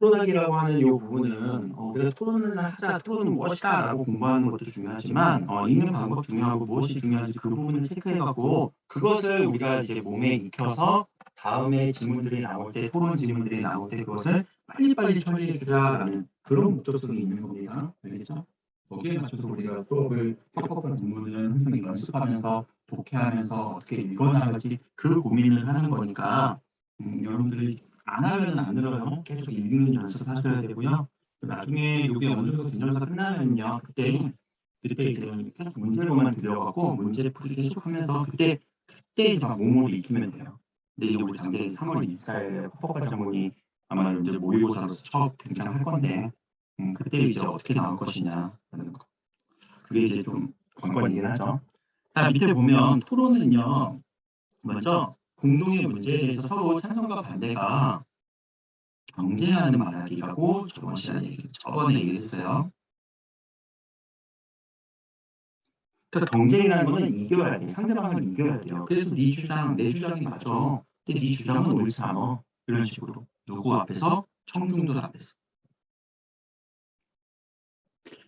토론하기라고 하는 이 부분은 어, 우리가 토론을 하자, 토론은 무엇이다라고 공부하는 것도 중요하지만 어, 읽는 방법 중요하고 무엇이 중요한지 그 부분을 체크해갖고 그것을 우리가 이제 몸에 익혀서 다음에 질문들이 나올 때 토론 질문들이 나올 때 그것을 빨리빨리 처리해 주라라는 그런 목적성이 있는 겁니다. 알겠죠? 거기에 맞춰서 우리가 수업을 협업과 공부는 항상 연습하면서 독해하면서 어떻게 읽어나가지 그 고민을 하는 거니까 음, 여러분들이 안 하면 안 들어요. 계속 읽는 연습하셔야 되고요. 나중에 이게 어느 정도 진전서 끝나면요. 그때 그때 이제 계속 문제로만 들려가고 문제를 풀이 계속하면서 그때 그때 이제 막 몸으로 익히면 돼요. 근데 이제 우리 당대 3월 24일에 헌법과 전문이 아마 이제 모의고사로서 처음 등장할 건데 음, 그때 이제 어떻게 나올 것이냐 하는 거. 그게 이제 좀 관건이긴 하죠. 자 밑에 보면 토론은요. 먼저 공동의 문제에 대해서 서로 찬성과 반대가 경쟁하는 말하기라고 저번 시간에 얘기, 저번에 얘기했어요. 그러니까 경쟁이라는 거는 이겨야 돼. 상대방을 이겨야 돼요. 그래서 네 주장, 내 주장이 맞아. 근데 네 주장은 옳지 않아. 이런 식으로. 누구 앞에서? 청중들 앞에서.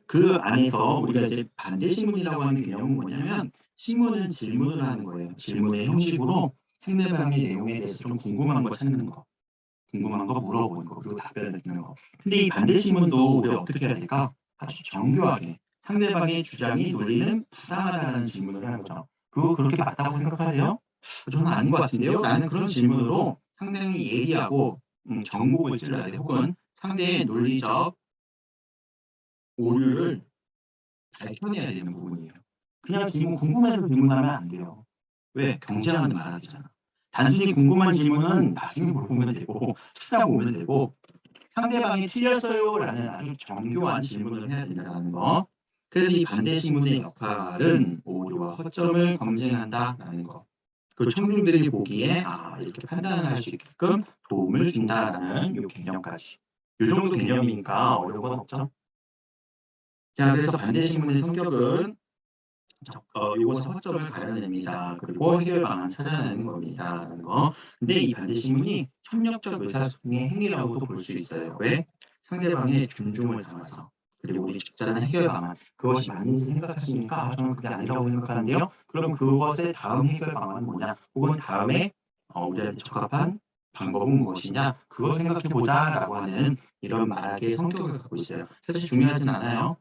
그 안에서 우리가 이제 반대 신문이라고 하는 개념은 뭐냐면 신문은 질문을 하는 거예요. 질문의 형식으로 상대방의 내용에 대해서 좀 궁금한 거 찾는 거. 궁금한 거 물어보는 거 그리고 답변을 듣는 거. 근데 이 반대 신문도 우리가 어떻게 해야 될까? 아주 정교하게 상대방의 주장이 논리는 부당하다는 질문을 하는 거죠. 그거 그렇게 맞다고 생각하세요? 저는 아닌 것 같은데요. 라는 그런 질문으로 상당히 예리하고 음, 찔러야 돼. 혹은 상대의 논리적 오류를 밝혀내야 되는 부분이에요. 그냥 질문 궁금해서 질문하면 안 돼요. 왜? 경쟁하는 말하기잖아. 단순히 궁금한 질문은 나중에 물어보면 되고 찾아고 오면 되고 상대방이 틀렸어요라는 아주 정교한 질문을 해야 된다는 거. 그래서 이 반대 신문의 역할은 오류와 허점을 검증한다라는 거. 그 청중들이 보기에 아 이렇게 판단을 할수 있게끔 도움을 준다라는 이 개념까지. 이 정도 개념이니까 어려운 건 없죠. 자 그래서 반대 신문의 성격은 어, 이곳에서 허점을 가려냅니다. 그리고 해결 방안 찾아내는 겁니다. 라는 거. 근데 이 반대 신문이 협력적 의사소통의 행위라고도 볼 수 있어요. 왜? 상대방의 존중을 담아서. 그리고 우리 적절한 해결 방안. 그것이 맞는지 생각하시니까 아, 저는 그게 아니라고 생각하는데요. 그럼 그것의 다음 해결 방안은 뭐냐? 혹은 다음에 어, 우리한테 적합한 방법은 무엇이냐? 그걸 생각해 보자라고 하는 이런 말의 성격을 갖고 있어요. 사실 중요하진 않아요.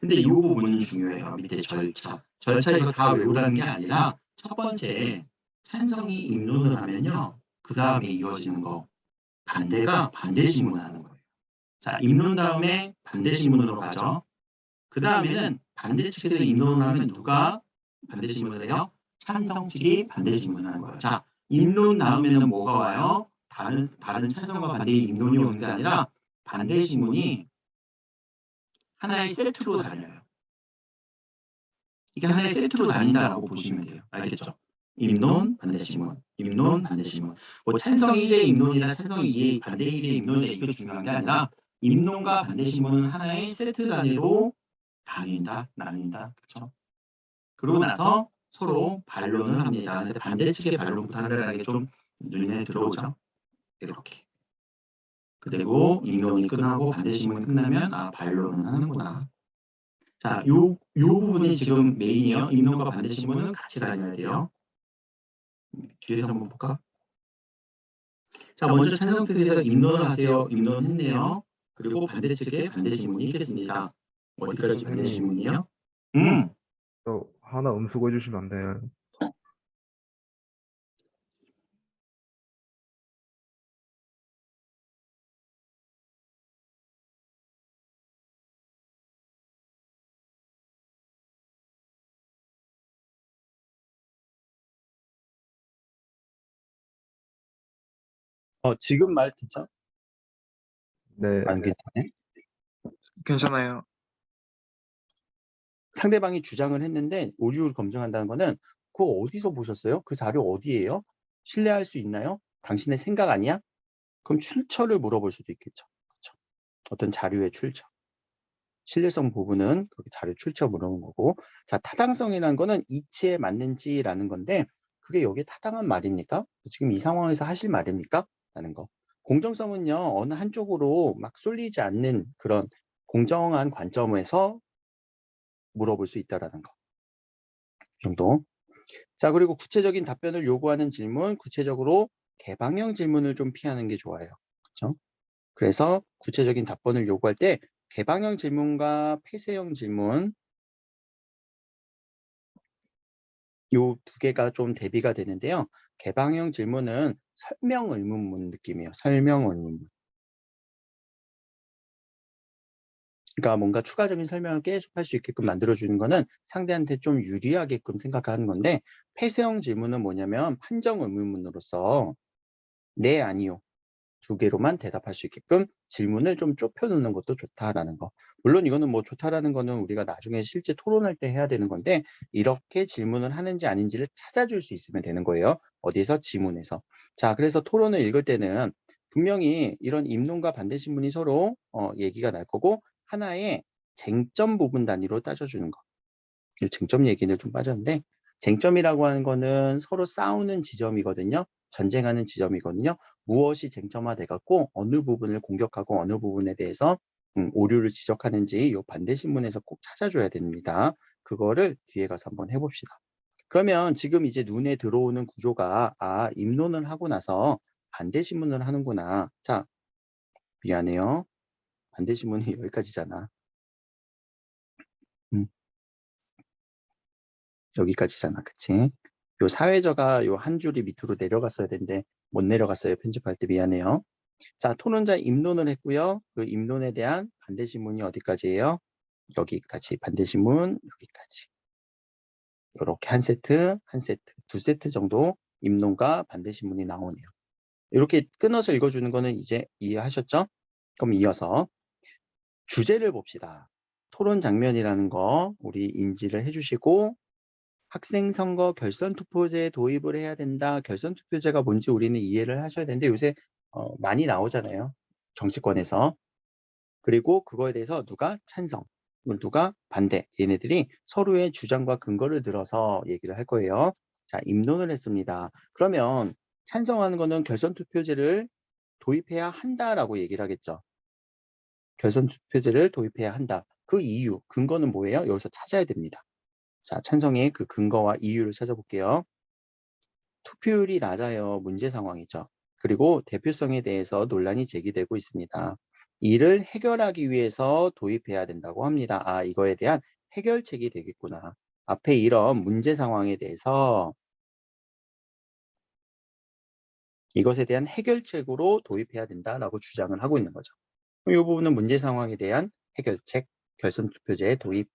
근데 이 부분은 중요해요. 밑에 절차. 절차 이거 다 외우라는 게 아니라 첫 번째 찬성이 입론을 하면요. 그 다음에 이어지는 거 반대가 반대 신문하는 거예요. 자, 입론 다음에 반대 신문으로 가죠. 그 다음에는 반대 측에서 입론을 하면 누가 반대 신문을 해요? 찬성 측이 반대 신문하는 거예요. 자, 입론 다음에는 뭐가 와요? 다른 다른 찬성과 반대의 입론이 오는 게 아니라 반대 신문이 하나의 세트로 다녀요. 이게 하나의 세트로 다닌다라고 보시면 돼요. 알겠죠? 입론, 반대신문, 입론, 반대신문. 뭐 찬성 1의 입론이나 찬성 2의 반대 1의 입론이 이게 중요한 게 아니라 입론과 반대신문은 하나의 세트 단위로 나뉜다, 나뉜다. 그렇죠? 그러고 나서 서로 반론을 합니다. 근데 반대 측의 반론부터 한다는 게 좀 눈에 들어오죠? 이렇게. 그리고 입론이 끝나고 반대신문이 끝나면 아 반론을 하는구나. 자, 요, 요 부분이 지금 메인이요. 입론과 반대신문은 같이 다녀야 돼요. 뒤에서 한번 볼까? 자, 먼저 찬성 측에서 입론을 하세요. 입론했네요. 그리고 반대 측에 반대신문이 있겠습니다. 어디까지 반대신문이요? 음, 저 하나 음수고 해주시면 안 돼요. 어, 지금 말 괜찮? 네, 안 괜찮네. 괜찮아요. 상대방이 주장을 했는데 오류를 검증한다는 거는 그거 어디서 보셨어요? 그 자료 어디예요? 신뢰할 수 있나요? 당신의 생각 아니야? 그럼 출처를 물어볼 수도 있겠죠. 그렇죠? 어떤 자료의 출처. 신뢰성 부분은 그렇게 자료 출처 물어보는 거고 자 타당성이라는 거는 이치에 맞는지라는 건데 그게 여기에 타당한 말입니까? 지금 이 상황에서 하실 말입니까? 라는 거. 공정성은요, 어느 한쪽으로 막 쏠리지 않는 그런 공정한 관점에서 물어볼 수 있다라는 거. 이 정도. 자, 그리고 구체적인 답변을 요구하는 질문, 구체적으로 개방형 질문을 좀 피하는 게 좋아요. 그렇죠? 그래서 구체적인 답변을 요구할 때 개방형 질문과 폐쇄형 질문 요 두 개가 좀 대비가 되는데요. 개방형 질문은 설명 의문문 느낌이에요. 설명 의문문. 그러니까 뭔가 추가적인 설명을 계속 할 수 있게끔 만들어주는 거는 상대한테 좀 유리하게끔 생각하는 건데 폐쇄형 질문은 뭐냐면 판정 의문문으로서 네, 아니요. 두 개로만 대답할 수 있게끔 질문을 좀 좁혀놓는 것도 좋다라는 거. 물론 이거는 뭐 좋다라는 거는 우리가 나중에 실제 토론할 때 해야 되는 건데 이렇게 질문을 하는지 아닌지를 찾아줄 수 있으면 되는 거예요. 어디서? 지문에서. 자, 그래서 토론을 읽을 때는 분명히 이런 입론과 반대 신문이 서로 어, 얘기가 날 거고 하나의 쟁점 부분 단위로 따져주는 거. 이 쟁점 얘기는 좀 빠졌는데 쟁점이라고 하는 거는 서로 싸우는 지점이거든요. 전쟁하는 지점이거든요. 무엇이 쟁점화돼 갖고 어느 부분을 공격하고 어느 부분에 대해서 음, 오류를 지적하는지 이 반대 신문에서 꼭 찾아줘야 됩니다. 그거를 뒤에 가서 한번 해봅시다. 그러면 지금 이제 눈에 들어오는 구조가 아 입론을 하고 나서 반대 신문을 하는구나. 자 미안해요. 반대 신문이 여기까지잖아. 음. 여기까지잖아, 그치? 요 사회저가 요 한 줄이 밑으로 내려갔어야 되는데 못 내려갔어요. 편집할 때 미안해요. 자, 토론자 입론을 했고요. 그 입론에 대한 반대 신문이 어디까지예요? 여기까지 반대 신문 여기까지. 이렇게 한 세트, 한 세트, 두 세트 정도 입론과 반대 신문이 나오네요. 이렇게 끊어서 읽어주는 거는 이제 이해하셨죠? 그럼 이어서 주제를 봅시다. 토론 장면이라는 거 우리 인지를 해주시고 학생 선거 결선 투표제 도입을 해야 된다. 결선 투표제가 뭔지 우리는 이해를 하셔야 되는데 요새 어, 많이 나오잖아요. 정치권에서. 그리고 그거에 대해서 누가 찬성, 누가 반대. 얘네들이 서로의 주장과 근거를 들어서 얘기를 할 거예요. 자, 입론을 했습니다. 그러면 찬성하는 거는 결선 투표제를 도입해야 한다라고 얘기를 하겠죠. 결선 투표제를 도입해야 한다. 그 이유, 근거는 뭐예요? 여기서 찾아야 됩니다. 자, 찬성의 그 근거와 이유를 찾아볼게요. 투표율이 낮아요. 문제 상황이죠. 그리고 대표성에 대해서 논란이 제기되고 있습니다. 이를 해결하기 위해서 도입해야 된다고 합니다. 아, 이거에 대한 해결책이 되겠구나. 앞에 이런 문제 상황에 대해서 이것에 대한 해결책으로 도입해야 된다라고 주장을 하고 있는 거죠. 이 부분은 문제 상황에 대한 해결책, 결선 투표제의 도입.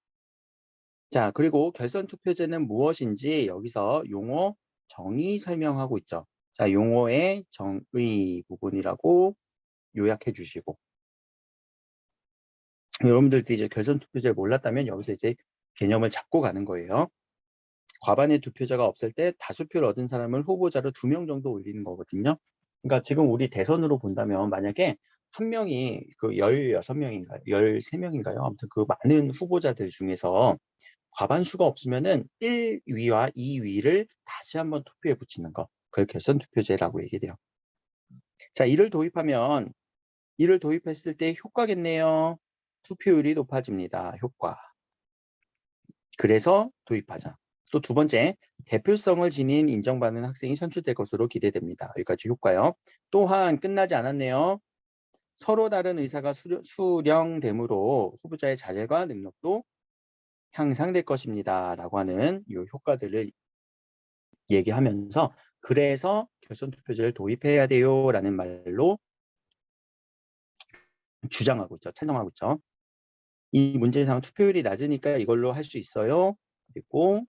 자, 그리고 결선 투표제는 무엇인지 여기서 용어 정의 설명하고 있죠. 자, 용어의 정의 부분이라고 요약해 주시고. 여러분들도 이제 결선 투표제를 몰랐다면 여기서 이제 개념을 잡고 가는 거예요. 과반의 투표자가 없을 때 다수표를 얻은 사람을 후보자로 두 명 정도 올리는 거거든요. 그러니까 지금 우리 대선으로 본다면 만약에 한 명이 그 16명인가요? 13명인가요? 아무튼 그 많은 후보자들 중에서 과반수가 없으면은 1위와 2위를 다시 한번 투표에 붙이는 거. 그걸 결선 투표제라고 얘기해요. 자, 이를 도입하면 이를 도입했을 때 효과겠네요. 투표율이 높아집니다. 효과. 그래서 도입하자. 또 두 번째, 대표성을 지닌 인정받는 학생이 선출될 것으로 기대됩니다. 여기까지 효과요. 또한 끝나지 않았네요. 서로 다른 의사가 수령, 수령되므로 후보자의 자질과 능력도 향상될 것입니다. 라고 하는 이 효과들을 얘기하면서 그래서 결선 투표제를 도입해야 돼요. 라는 말로 주장하고 있죠. 찬성하고 있죠. 이 문제상 투표율이 낮으니까 이걸로 할 수 있어요. 그리고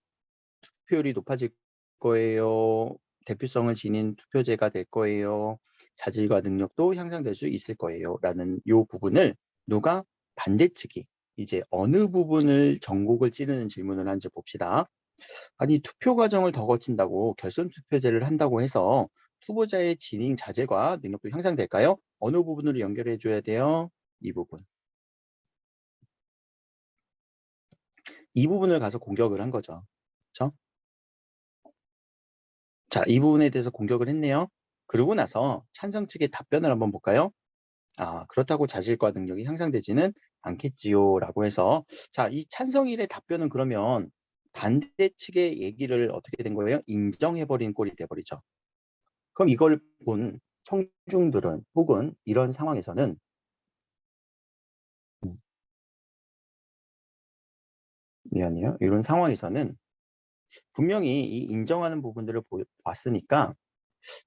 투표율이 높아질 거예요. 대표성을 지닌 투표제가 될 거예요. 자질과 능력도 향상될 수 있을 거예요. 라는 이 부분을 누가 반대측이 이제 어느 부분을 전곡을 찌르는 질문을 하는지 봅시다. 아니 투표 과정을 더 거친다고 결선 투표제를 한다고 해서 후보자의 진행 자질과 능력도 향상될까요? 어느 부분으로 연결해 줘야 돼요? 이 부분. 이 부분을 가서 공격을 한 거죠. 그렇죠? 자, 이 부분에 대해서 공격을 했네요. 그러고 나서 찬성 측의 답변을 한번 볼까요? 아, 그렇다고 자질과 능력이 향상되지는 않겠지요라고 해서 자, 이 찬성일의 답변은 그러면 반대 측의 얘기를 어떻게 된 거예요? 인정해버린 꼴이 돼버리죠. 그럼 이걸 본 청중들은 혹은 이런 상황에서는 음, 미안해요. 이런 상황에서는 분명히 이 인정하는 부분들을 보, 봤으니까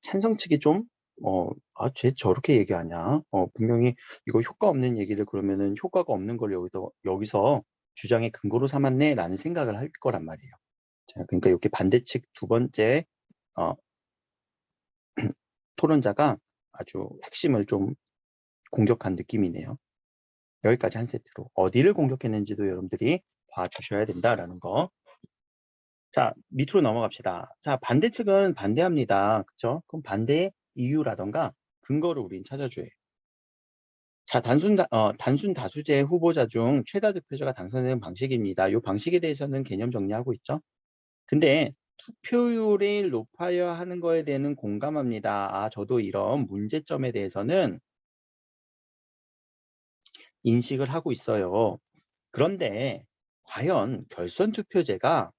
찬성 측이 좀 어, 아, 쟤 저렇게 얘기하냐? 어, 분명히 이거 효과 없는 얘기를 그러면은 효과가 없는 걸 여기서, 여기서 주장의 근거로 삼았네? 라는 생각을 할 거란 말이에요. 자, 그러니까 이렇게 반대측 두 번째, 어, 토론자가 아주 핵심을 좀 공격한 느낌이네요. 여기까지 한 세트로. 어디를 공격했는지도 여러분들이 봐 주셔야 된다라는 거. 자, 밑으로 넘어갑시다. 자, 반대측은 반대합니다. 그쵸? 그럼 반대의 이유라던가 근거를 우린 찾아줘야 해요. 자, 단순, 다, 어, 단순 다수제 후보자 중 최다 득표자가 당선되는 방식입니다. 이 방식에 대해서는 개념 정리하고 있죠. 근데 투표율을 높아야 하는 거에 대해서는 공감합니다. 아, 저도 이런 문제점에 대해서는 인식을 하고 있어요. 그런데 과연 결선 투표제가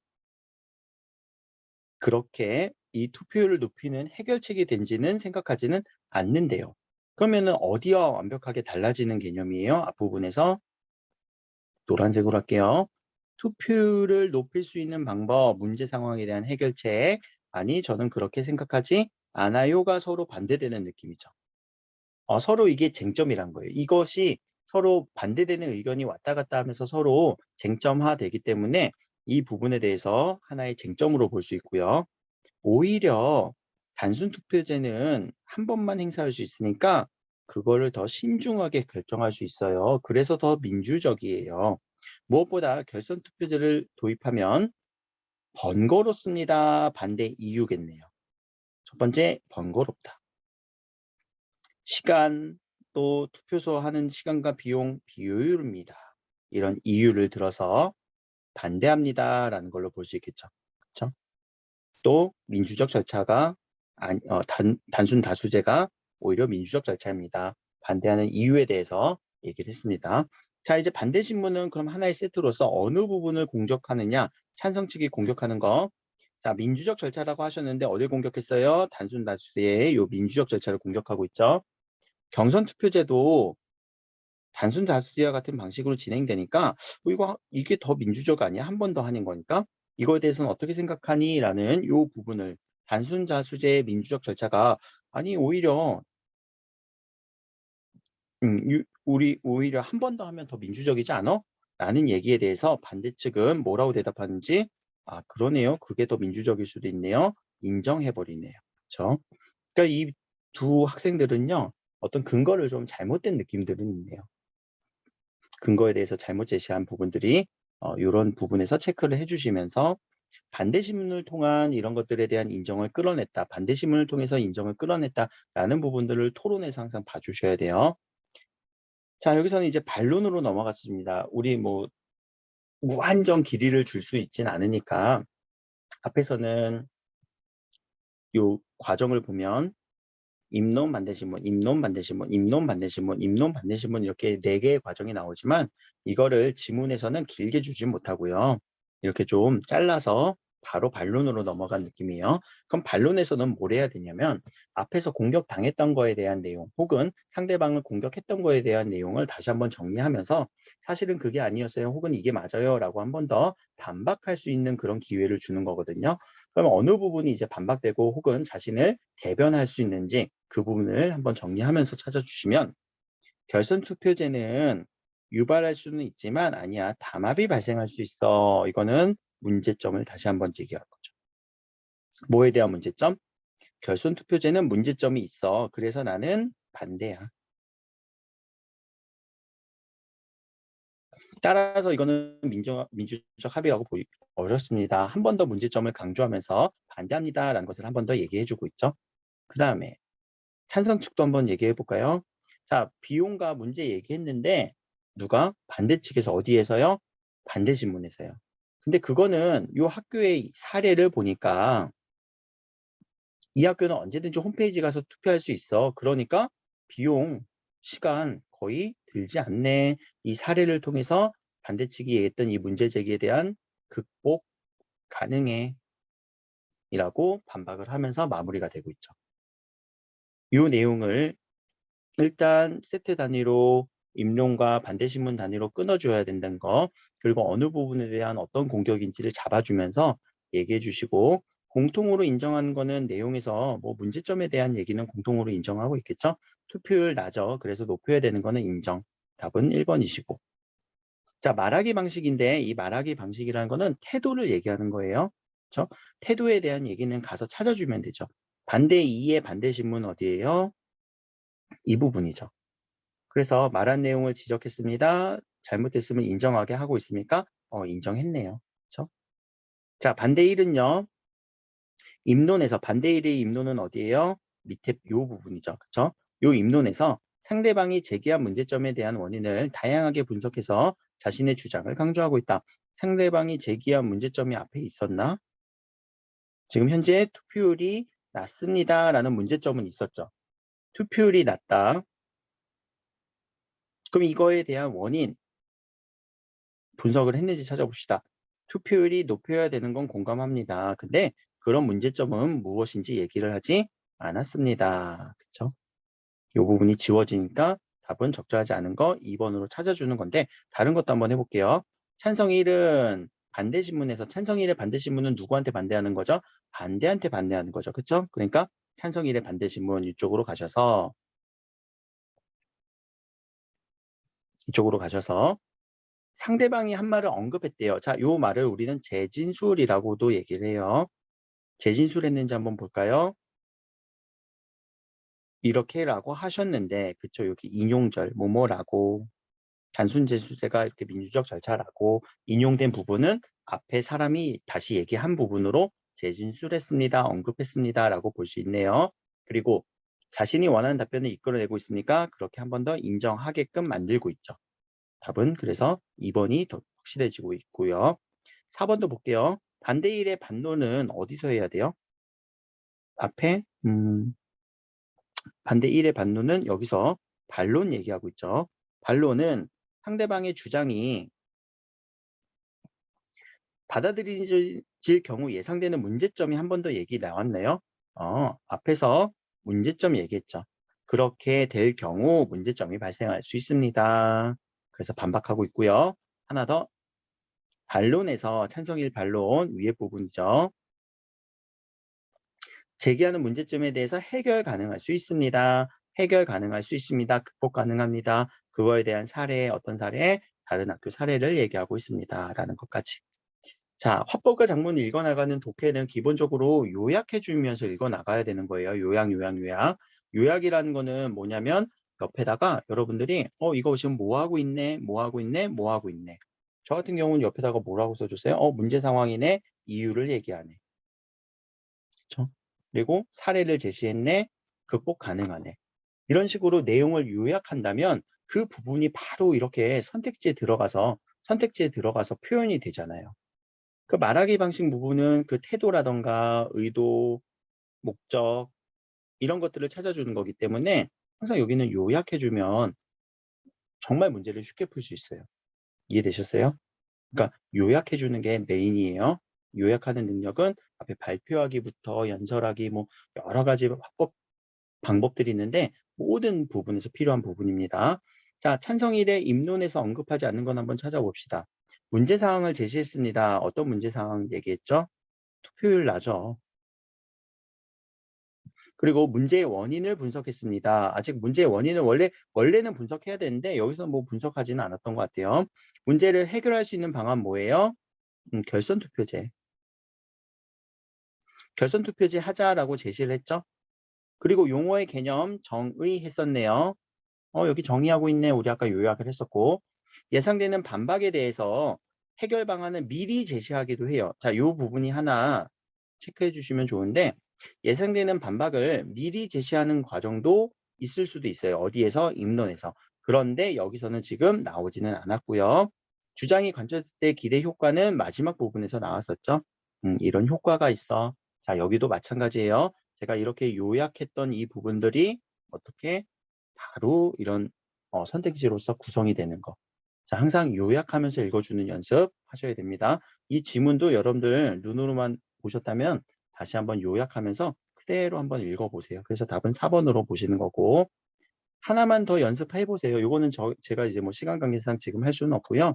그렇게 이 투표율을 높이는 해결책이 된지는 생각하지는 않는데요. 그러면은 어디와 완벽하게 달라지는 개념이에요? 앞부분에서 노란색으로 할게요. 투표율을 높일 수 있는 방법, 문제 상황에 대한 해결책. 아니, 저는 그렇게 생각하지 않아요가 서로 반대되는 느낌이죠. 어, 서로 이게 쟁점이란 거예요. 이것이 서로 반대되는 의견이 왔다 갔다 하면서 서로 쟁점화되기 때문에 이 부분에 대해서 하나의 쟁점으로 볼 수 있고요. 오히려 단순 투표제는 한 번만 행사할 수 있으니까 그거를 더 신중하게 결정할 수 있어요. 그래서 더 민주적이에요. 무엇보다 결선 투표제를 도입하면 번거롭습니다. 반대 이유겠네요. 첫 번째, 번거롭다. 시간, 또 투표소 하는 시간과 비용, 비효율입니다. 이런 이유를 들어서 반대합니다라는 걸로 볼 수 있겠죠. 그렇죠? 또 민주적 절차가 아니, 어, 단, 단순 다수제가 오히려 민주적 절차입니다. 반대하는 이유에 대해서 얘기를 했습니다. 자, 이제 반대 신문은 그럼 하나의 세트로서 어느 부분을 공격하느냐? 찬성 측이 공격하는 거. 자, 민주적 절차라고 하셨는데 어딜 공격했어요? 단순 다수제의 요 민주적 절차를 공격하고 있죠. 경선 투표제도 단순 다수제와 같은 방식으로 진행되니까 어, 이거 이게 더 민주적 아니야? 한 번 더 하는 거니까 이거에 대해서는 어떻게 생각하니? 라는 요 부분을 단순 다수제의 민주적 절차가 아니 오히려 음, 유- 우리 오히려 한 번 더 하면 더 민주적이지 않아? 라는 얘기에 대해서 반대 측은 뭐라고 대답하는지 아 그러네요. 그게 더 민주적일 수도 있네요. 인정해버리네요. 그렇죠? 그러니까 이 두 학생들은요. 어떤 근거를 좀 잘못된 느낌들은 있네요. 근거에 대해서 잘못 제시한 부분들이 어, 이런 부분에서 체크를 해주시면서 반대 신문을 통한 이런 것들에 대한 인정을 끌어냈다. 반대 신문을 통해서 인정을 끌어냈다라는 부분들을 토론에서 항상 봐주셔야 돼요. 자, 여기서는 이제 반론으로 넘어갔습니다. 우리 뭐 무한정 길이를 줄 수 있진 않으니까 앞에서는 요 과정을 보면 임론 반대 신문, 임론 반대 신문, 임론 반대 신문, 임론 반대 신문 이렇게 네 개의 과정이 나오지만 이거를 지문에서는 길게 주지 못하고요. 이렇게 좀 잘라서 바로 반론으로 넘어간 느낌이에요. 그럼 반론에서는 뭘 해야 되냐면 앞에서 공격당했던 거에 대한 내용 혹은 상대방을 공격했던 거에 대한 내용을 다시 한번 정리하면서 사실은 그게 아니었어요. 혹은 이게 맞아요. 라고 한 번 더 반박할 수 있는 그런 기회를 주는 거거든요. 그럼 어느 부분이 이제 반박되고 혹은 자신을 대변할 수 있는지 그 부분을 한번 정리하면서 찾아주시면 결선 투표제는 유발할 수는 있지만 아니야 담합이 발생할 수 있어. 이거는 문제점을 다시 한번 제기할 거죠. 뭐에 대한 문제점? 결선 투표제는 문제점이 있어. 그래서 나는 반대야 따라서 이거는 민주, 민주적 합의라고 보기 어렵습니다. 한 번 더 문제점을 강조하면서 반대합니다라는 것을 한 번 더 얘기해 주고 있죠. 그 다음에 찬성 측도 한번 얘기해 볼까요? 자, 비용과 문제 얘기했는데 누가 반대 측에서 어디에서요? 반대 신문에서요. 근데 그거는 요 학교의 사례를 보니까 이 학교는 언제든지 홈페이지 가서 투표할 수 있어. 그러니까 비용, 시간 거의 들지 않네. 이 사례를 통해서 반대측이 얘기했던 이 문제 제기에 대한 극복 가능해. 이라고 반박을 하면서 마무리가 되고 있죠. 이 내용을 일단 세트 단위로 임론과 반대신문 단위로 끊어줘야 된다는 거 그리고 어느 부분에 대한 어떤 공격인지를 잡아주면서 얘기해 주시고 공통으로 인정하는 거는 내용에서 뭐 문제점에 대한 얘기는 공통으로 인정하고 있겠죠. 투표율 낮아. 그래서 높여야 되는 거는 인정. 답은 1번이시고. 자, 말하기 방식인데 이 말하기 방식이라는 거는 태도를 얘기하는 거예요. 그렇죠? 태도에 대한 얘기는 가서 찾아주면 되죠. 반대 2의 반대 신문 어디예요? 이 부분이죠. 그래서 말한 내용을 지적했습니다. 잘못됐으면 인정하게 하고 있습니까? 어, 인정했네요. 그렇죠? 자, 반대 1은요. 임론에서 반대 1의 임론은 어디예요? 밑에 요 부분이죠. 그렇죠? 요 임론에서 상대방이 제기한 문제점에 대한 원인을 다양하게 분석해서 자신의 주장을 강조하고 있다. 상대방이 제기한 문제점이 앞에 있었나? 지금 현재 투표율이 낮습니다 라는 문제점은 있었죠. 투표율이 낮다. 그럼 이거에 대한 원인 분석을 했는지 찾아봅시다. 투표율이 높여야 되는 건 공감합니다. 근데 그런 문제점은 무엇인지 얘기를 하지 않았습니다. 그쵸? 이 부분이 지워지니까 답은 적절하지 않은 거 2번으로 찾아주는 건데 다른 것도 한번 해볼게요. 찬성 1은 반대 신문에서 찬성 1의 반대 신문은 누구한테 반대하는 거죠? 반대한테 반대하는 거죠. 그쵸? 그러니까 찬성 1의 반대 신문 이쪽으로 가셔서 이쪽으로 가셔서 상대방이 한 말을 언급했대요. 자, 요 말을 우리는 재진술이라고도 얘기를 해요. 재진술 했는지 한번 볼까요? 이렇게라고 하셨는데, 그쵸? 여기 인용절, 뭐뭐라고, 단순 재수제가 이렇게 민주적 절차라고 인용된 부분은 앞에 사람이 다시 얘기한 부분으로 재진술했습니다, 언급했습니다 라고 볼 수 있네요. 그리고 자신이 원하는 답변을 이끌어내고 있으니까 그렇게 한 번 더 인정하게끔 만들고 있죠. 답은 그래서 2번이 더 확실해지고 있고요. 4번도 볼게요. 반대 일의 반론은 어디서 해야 돼요? 앞에 음, 반대 1의 반론은 여기서 반론 얘기하고 있죠. 반론은 상대방의 주장이 받아들여질 경우 예상되는 문제점이 한 번 더 얘기 나왔네요. 어, 앞에서 문제점 얘기했죠. 그렇게 될 경우 문제점이 발생할 수 있습니다. 그래서 반박하고 있고요. 하나 더 반론에서 찬성일 반론 위에 부분이죠. 제기하는 문제점에 대해서 해결 가능할 수 있습니다. 해결 가능할 수 있습니다. 극복 가능합니다. 그거에 대한 사례, 어떤 사례, 다른 학교 사례를 얘기하고 있습니다. 라는 것까지. 자, 화법과 장문을 읽어나가는 독해는 기본적으로 요약해주면서 읽어나가야 되는 거예요. 요약, 요약, 요약. 요약이라는 거는 뭐냐면 옆에다가 여러분들이 어 이거 지금 뭐 하고 있네, 뭐 하고 있네, 뭐 하고 있네. 저 같은 경우는 옆에다가 뭐라고 써줬어요? 어 문제 상황이네, 이유를 얘기하네. 그렇죠? 그리고 사례를 제시했네, 극복 가능하네. 이런 식으로 내용을 요약한다면 그 부분이 바로 이렇게 선택지에 들어가서 선택지에 들어가서 표현이 되잖아요. 그 말하기 방식 부분은 그 태도라던가 의도, 목적 이런 것들을 찾아주는 거기 때문에 항상 여기는 요약해주면 정말 문제를 쉽게 풀 수 있어요. 이해되셨어요? 그러니까 요약해 주는 게 메인이에요. 요약하는 능력은 앞에 발표하기부터 연설하기 뭐 여러 가지 화법 방법들이 있는데 모든 부분에서 필요한 부분입니다. 자, 찬성일의 입론에서 언급하지 않는 건 한번 찾아봅시다. 문제 사항을 제시했습니다. 어떤 문제 사항 얘기했죠? 투표율 나죠. 그리고 문제의 원인을 분석했습니다. 아직 문제의 원인을 원래 원래는 분석해야 되는데 여기서 뭐 분석하지는 않았던 것 같아요. 문제를 해결할 수 있는 방안 뭐예요? 음, 결선 투표제. 결선 투표제 하자라고 제시를 했죠. 그리고 용어의 개념 정의 했었네요. 어, 여기 정의하고 있네. 우리 아까 요약을 했었고. 예상되는 반박에 대해서 해결 방안을 미리 제시하기도 해요. 자, 이 부분이 하나 체크해 주시면 좋은데 예상되는 반박을 미리 제시하는 과정도 있을 수도 있어요. 어디에서? 입론에서. 그런데 여기서는 지금 나오지는 않았고요. 주장이 관철했을 때 기대 효과는 마지막 부분에서 나왔었죠. 음, 이런 효과가 있어. 자, 여기도 마찬가지예요. 제가 이렇게 요약했던 이 부분들이 어떻게 바로 이런 어, 선택지로서 구성이 되는 거. 자, 항상 요약하면서 읽어주는 연습 하셔야 됩니다. 이 지문도 여러분들 눈으로만 보셨다면 다시 한번 요약하면서 그대로 한번 읽어보세요. 그래서 답은 4번으로 보시는 거고 하나만 더 연습해 보세요. 요거는 저, 제가 이제 뭐 시간 관계상 지금 할 수는 없고요.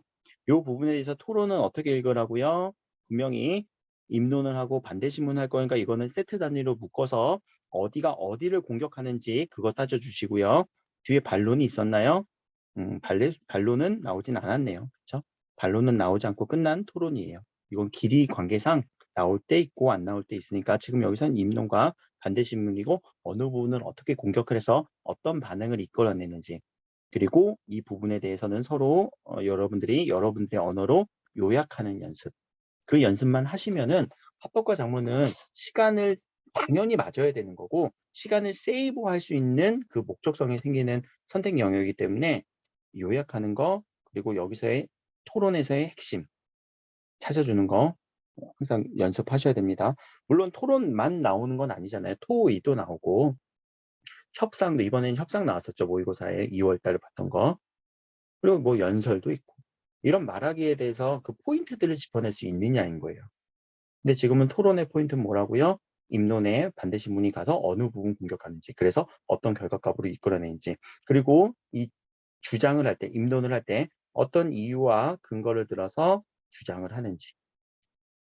요 부분에 대해서 토론은 어떻게 읽으라고요? 분명히 입론을 하고 반대 신문할 거니까 이거는 세트 단위로 묶어서 어디가 어디를 공격하는지 그거 따져주시고요. 뒤에 반론이 있었나요? 음, 반례, 반론은 나오진 않았네요. 그렇죠? 반론은 나오지 않고 끝난 토론이에요. 이건 길이 관계상 나올 때 있고 안 나올 때 있으니까 지금 여기서는 입론과 반대 신문이고 어느 부분을 어떻게 공격을 해서 어떤 반응을 이끌어내는지 그리고 이 부분에 대해서는 서로 어, 여러분들이 여러분들의 언어로 요약하는 연습. 그 연습만 하시면은 합법과 작문은 시간을 당연히 맞아야 되는 거고 시간을 세이브할 수 있는 그 목적성이 생기는 선택 영역이기 때문에 요약하는 거 그리고 여기서의 토론에서의 핵심 찾아주는 거 어, 항상 연습하셔야 됩니다. 물론 토론만 나오는 건 아니잖아요. 토의도 나오고 협상도 이번엔 협상 나왔었죠. 모의고사에 2월 달에 봤던 거. 그리고 뭐 연설도 있고 이런 말하기에 대해서 그 포인트들을 짚어낼 수 있느냐인 거예요. 근데 지금은 토론의 포인트는 뭐라고요? 입론에 반대시 문이 가서 어느 부분 공격하는지 그래서 어떤 결과값으로 이끌어내는지 그리고 이 주장을 할 때 입론을 할 때 어떤 이유와 근거를 들어서 주장을 하는지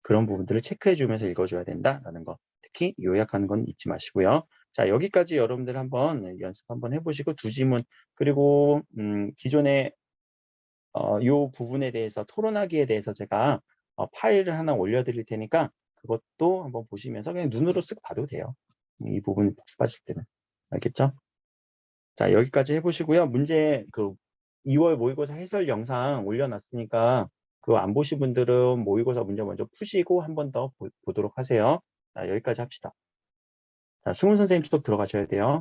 그런 부분들을 체크해 주면서 읽어줘야 된다라는 거 특히 요약하는 건 잊지 마시고요. 자 여기까지 여러분들 한번 연습 한번 해보시고 두 지문 그리고 음, 기존에 어, 요 부분에 대해서 토론하기에 대해서 제가 어, 파일을 하나 올려드릴 테니까 그것도 한번 보시면서 그냥 눈으로 쓱 봐도 돼요. 이 부분 복습하실 때는 알겠죠? 자 여기까지 해보시고요. 문제 그 2월 모의고사 해설 영상 올려놨으니까 그거 안 보신 분들은 모의고사 문제 먼저 푸시고 한 번 더 보도록 하세요. 자 여기까지 합시다. 자 승훈 선생님 수업 들어가셔야 돼요.